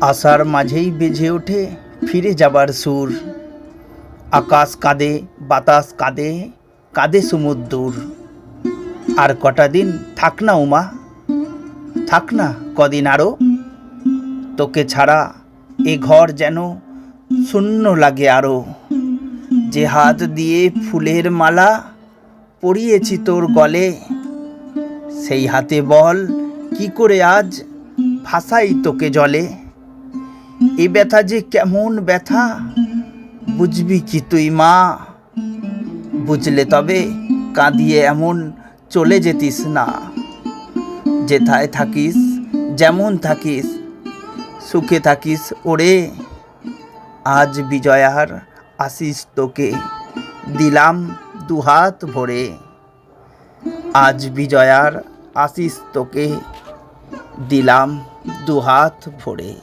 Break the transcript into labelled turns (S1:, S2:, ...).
S1: আশার মাঝেই বেজে ওঠে, ফিরে যাবার সুর। আকাশ কাঁদে, বাতাস কাঁদে কাঁদে সমুদ্র আর কটা দিন থাক না উমা, থাক না কদিন আরও তোকে ছাড়া এ ঘর যেন শূন্য লাগে আরও যে হাত দিয়ে ফুলের মালা পরিয়েছি তোর গলে, সেই হাতে বল, কি করে আজ ভাসাই তোকে জলে? এ ব্যথা যে কেমন ব্যথা? বুঝবি কি তুই, মা? বুঝলে তবে কাঁদিয়ে এমন চলে যেতিস না। যেথায় থাকিস, যেমন থাকিস, সুখে থাকিস ওরে। আজ বিজয়ার আশিস তোকে দিলাম দুহাত ভরে। আজ বিজয়ার আশিস তোকে দিলাম দুহাত ভরে।